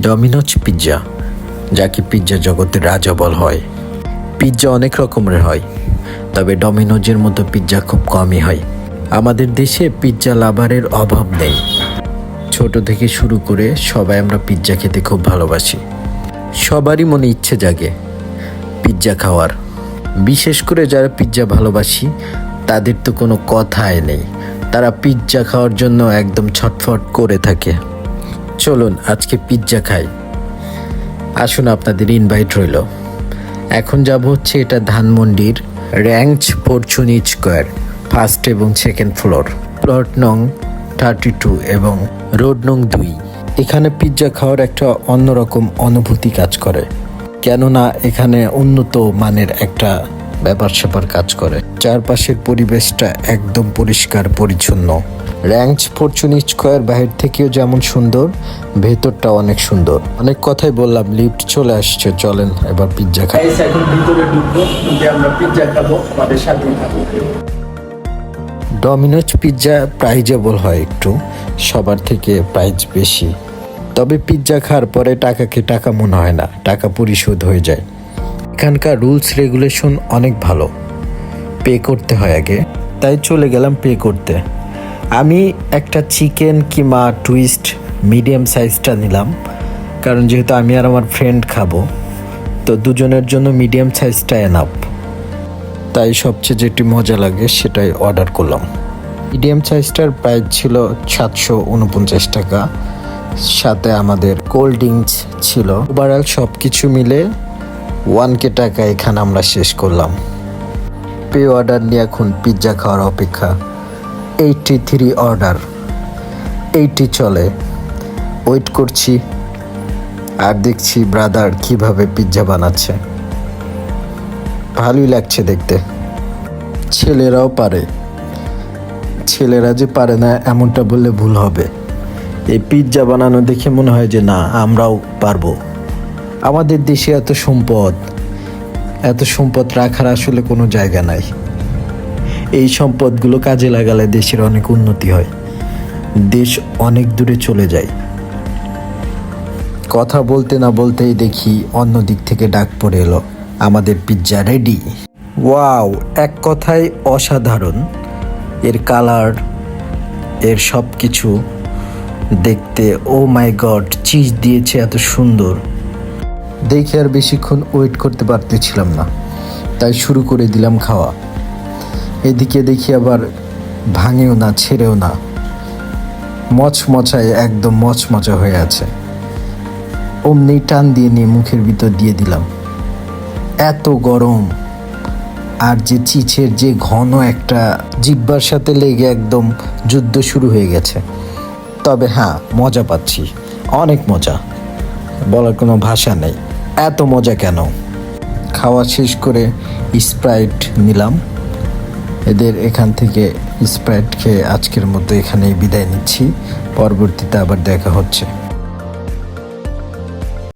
Domino's pizza যাকে pizza জগতের রাজা বল হয়। পিৎজা অনেক রকমের হয়, তবে ডমিনোজের মতো পিৎজা খুব কমই হয়। আমাদের দেশে পিৎজা লাভারের অভাব নেই। ছোট থেকে শুরু করে সবাই আমরা পিৎজা খেতে খুব ভালোবাসি। সবারই মনে ইচ্ছে জাগে পিৎজা খাওয়ার। বিশেষ করে যারা পিৎজা ভালোবাসি, তাদের তো কোনো কথাই নেই। তারা পিৎজা খাওয়ার জন্য একদম ছটফট করে থাকে। চলুন, আজকে পিৎজা খাই। আসুন, আপনাদের ইনভাইট রইল। এখন যাব হচ্ছে এটা ধানমন্ডির র্যাঙ্চ ফরচুনি স্কোয়ার ফার্স্ট এবং সেকেন্ড ফ্লোর প্লট নং থার্টি টু এবং রোড নং দুই। এখানে পিৎজা খাওয়ার একটা অন্যরকম অনুভূতি কাজ করে। কেননা, এখানে উন্নত মানের একটা ব্যাপার স্যাপার কাজ করে। চারপাশের পরিবেশটা একদম পরিষ্কার পরিচ্ছন্ন। র্যাঙ্চ ফরচুন স্কোয়ার বাহির থেকেও যেমন সুন্দর ভেতরটা অনেক সুন্দর। অনেক কথাই বললাম লিফট চলে আসছে চলেন এবার পিৎজা খাই। এখন ভিতরে ঢুকবো যে আমরা পিৎজা খাব আমাদের সাথে খাব ডমিনোজ পিৎজা প্রাইজেবল হয় একটু সবার থেকে প্রাইজ বেশি। তবে পিৎজা খাওয়ার পরে টাকাকে টাকা মনে হয় না টাকা পরিশোধ হয়ে যায়। এখানকার রুলস রেগুলেশন অনেক ভালো। পে করতে হয় আগে, তাই চলে গেলাম পে করতে। আমি একটা চিকেন কিমা টুইস্ট মিডিয়াম সাইজটা নিলাম, কারণ যেহেতু আমি আর আমার ফ্রেন্ড খাব, তো দুজনের জন্য মিডিয়াম সাইজটা এনাফ তাই সবচেয়ে যেটি মজা লাগে সেটাই অর্ডার করলাম। মিডিয়াম সাইজটার প্রাইস ছিল সাতশো উনপঞ্চাশ টাকা, সাথে আমাদের কোল্ড ড্রিঙ্কস ছিল। ওভারঅল সব কিছু মিলে ওয়ান কে টাকা এখানে আমরা শেষ করলাম। পে অর্ডার নিয়ে এখন পিৎজা খাওয়ার অপেক্ষা। Eighty three order. এইটি চলে। ওয়েট করছি। আর দেখছি ব্রাদার কীভাবে পিৎজা বানাচ্ছে। ভালোই লাগছে দেখতে। ছেলেরাও পারে। ছেলেরা যে পারে না, এমনটা বললে ভুল হবে। এই পিৎজা বানানো দেখে মনে হয় যে না, আমরাও পারব। আমাদের দেশে এত সম্পদ এত সম্পদ রাখার আসলে কোনো জায়গা নাই। এই সম্পদগুলো কাজে লাগালে দেশের অনেক উন্নতি হয়, দেশ অনেক দূরে চলে যায়। কথা বলতে না বলতেই দেখি অন্য দিক থেকে ডাক পড়ে এলো, আমাদের পিৎজা রেডি ওয়াও এক কথায় অসাধারণ, এর কালারের সব কিছু দেখতে ও মাই গড চিজ দিয়েছে এত সুন্দর। দেখে আর বেশিক্ষণ ওয়েট করতে পারতেছিলাম না। তাই শুরু করে দিলাম খাওয়া। এদিকে দেখি আবার ভাঙেও না, ছেড়েও না। মচমচায়, একদম মচমচা হয়ে আছে। অমনি টান দিয়ে নিয়ে মুখের ভিতর দিয়ে দিলাম। এত গরম। আর যে চিচের যে ঘন একটা জিব্বার সাথে লেগে একদম যুদ্ধ শুরু হয়ে গেছে। তবে হ্যাঁ মজা পাচ্ছি। অনেক মজা। বলার কোনো ভাষা নেই। এত মজা কেন? খাওয়া শেষ করে স্প্রাইট নিলাম। এদের এখান থেকে স্প্রাইট খেয়ে আজকের মতো এখানেই বিদায় নিচ্ছি। পরবর্তীতে আবার দেখা হচ্ছে।